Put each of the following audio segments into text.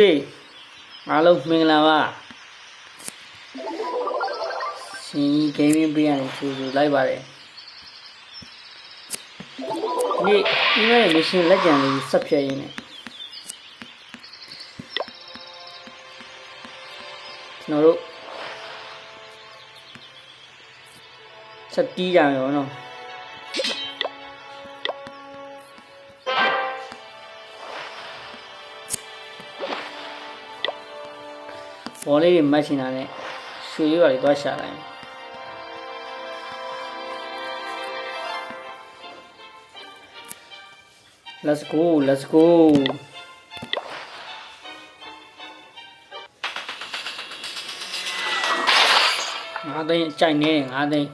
ဟေးအားလုံးမင်္ဂလာပါရှင်ကြီးဂိမ်းမင်းပေးရတယ်ကျူကျူလိုက်ပါတယ်ဒီဒီမဲ့မရှင်လက်ကြံလေးဆက်ဖြတ်ရင်းနဲ့ကျွန်တော်တို့ဆက်တီးကြမယ်ဗောနော် ဘောလေးတွေမတ်ချင်တာနဲ့ရွှေရွာတွေသွားရှာလိုက်မယ် Let's go let's go ငါးသိန်းကြိုက်နေငါးသိန်း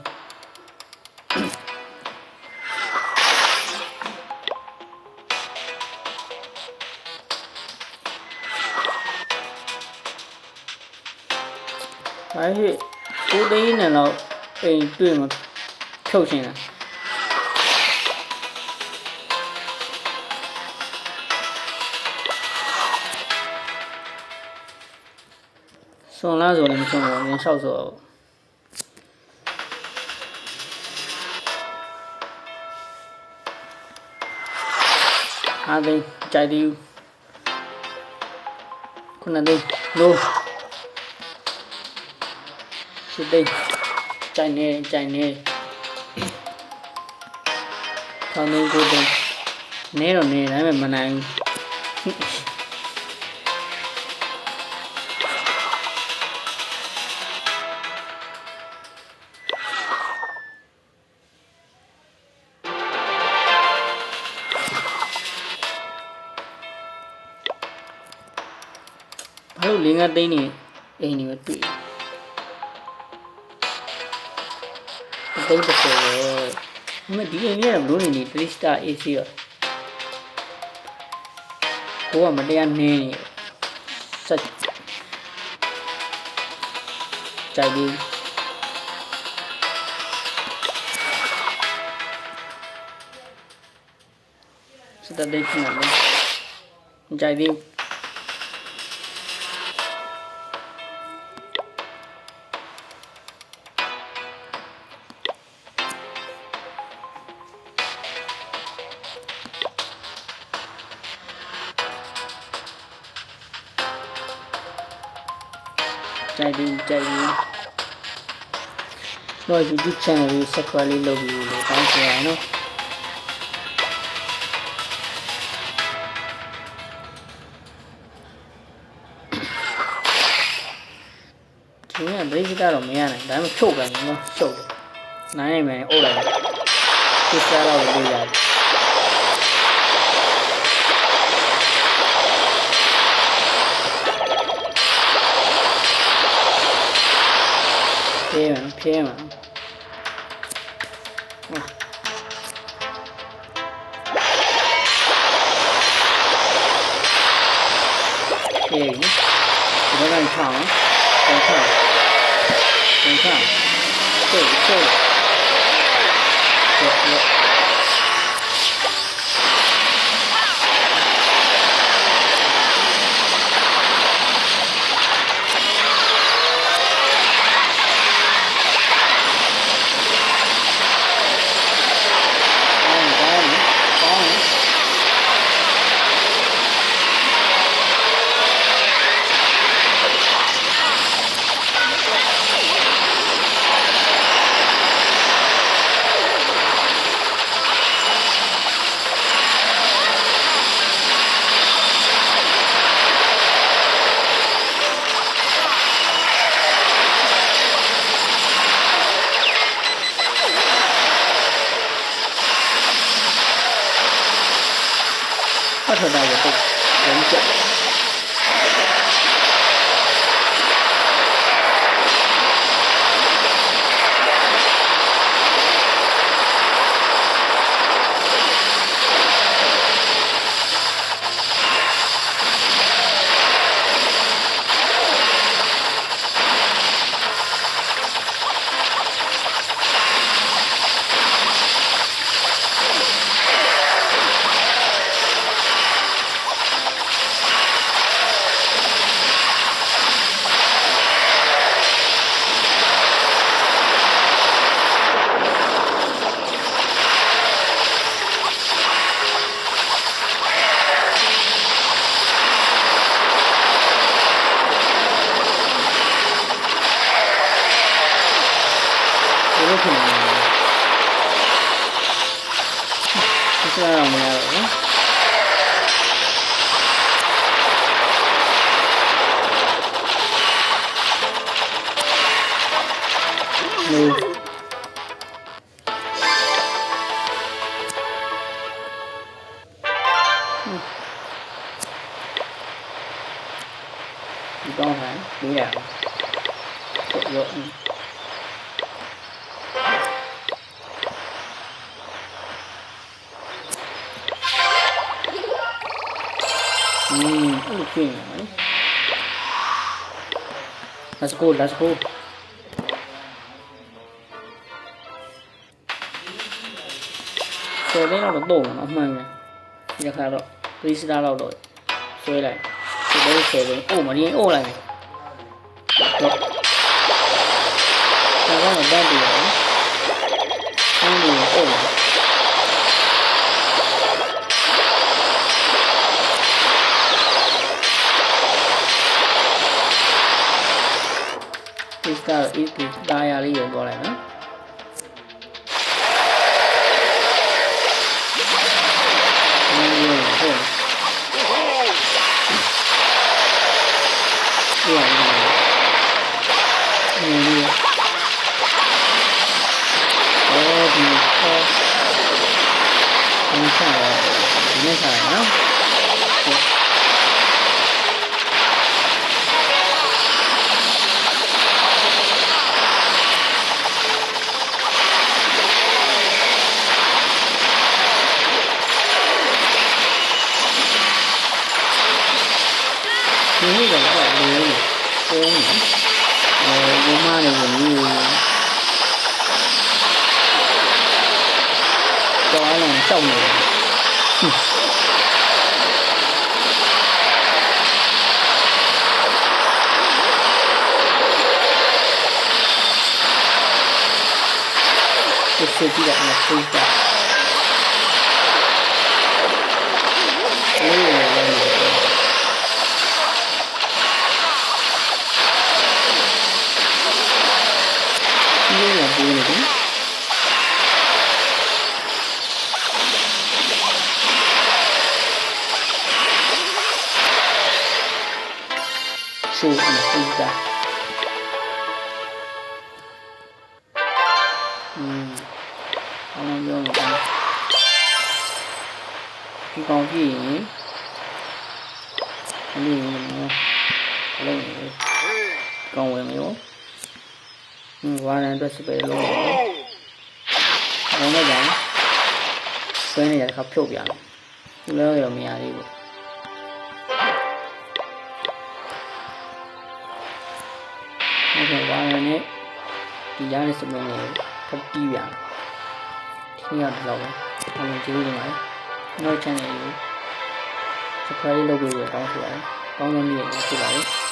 အဲ့ဒီကိုသိန်းနဲ့တော့အိမ်တွေ့မှာဖြုတ်ရှင်တာစွန်လားဆိုလည်းမစွန်ဘူးငင်းလျှောက်ဆိုတော့အားသိန်းကြိုက်သေးဘူးခုနသိန်းနိုး ရှစ်သိန်းကြိုက်နေကြိုက်နေထောင်းသိန်းကိုသိန်းနေတော့နေဒါပေမဲ့မနိုင်ဘူးဘာလို့လင်းကသိန်းနေအိမ်နေမတွေ့ဘူးသိန်းတ စ်ဆယ်ရောမဒီအိမ်ကြီးကဘလို့နေနေ3 star AC ရောကိုကမတရားနင်းနေဆက်ကြိုက်ပြီးစတဲ့ဒိတ်နေတယ်ကြိုက်ပြီး ကြိုက်ပြီးကြိုက်ပြီးတော့ YouTube channel ကို subscribe လေးလုပ်ပြီးလို့တောင်းဆိုရအောင်နော်ဒီကဒိတ်ကတော့မရနိုင်ဒါပေမဲ့ချုပ်တယ်နော်ချုပ်တယ်နိုင်နိုင်မယ်အိုးလိုက်ဒီစားတော့လို့ရတယ် ဖြဲမှာဖြဲမှာဖြဲပြီဒီဘက်ကချောင်းပြန်ချောင်းပြန်ချောင်းချုပ်ချုပ်ချုပ်ကောင်းကောင်းကောင်း ဖတ်ထတာကိုပုတ် ပြန်ကြည့်လို့ဖြစ်နေတယ်ဒီစရာတော့ Hmm, Looking on. That's cool, that's cool. Rồi đấy nó được đổ nó mày này. Giờ khá rồi. Tôi sẽ ra rồi. Rồi này. Rồi đây sẽ Nó က်တော့ဆွဲလိုက်ဒီလိုဆယ်ပဲအိုးမရင်းအိုးလိုက်မယ်တော့ဒါကတော့တတ်တယ်နော်အင်းဒီအိုးလိုက် ဒီကတော့ is ဒါရလေးရောသွားလိုက်နော်ဒီလိုဟုတ်ဒီရည်ဒီလိုအော်ဒီအော်ဒီစားရဒီနေ့စားရနော် ဒီနေ့ကတော့လေးနေ ပုံးနေအဲဘုမနေဝင်ပြီးတော့လည်းကြောက်နေတယ်ဒီစတိကမသိတာအေးလည်း ဒီလိုလာပြီးနေတယ် soul and hunger. Hmm. I don't know what that. ဒီကောင်ကြည့်ရင်အလေးဝင်နော်အလုံးဝင်ကောင်ဝင်မျိုးဟင်းဝါရန်အတွက်စပယ်လုံးဝင်ဘုံတော့ကြံဆွဲနေရတဲ့ခါဖြုတ်ပြတယ်သူလည်းရောမရသေးဘူး ဟုတ်ကဲ့ဝါရန်နဲ့ဒီရတဲ့စပယ်ကိုဖတ်ပြီးပြန်။ဒီနေ့ကတော့ပဲ။အမှန်ကျေးဇူးတင်ပါတယ်။နောက် channel ကို subscribe လုပ်ပေးဖို့တောင်းဆိုပါတယ်။ကောင်းသောနေ့ရက်ဖြစ်ပါစေ။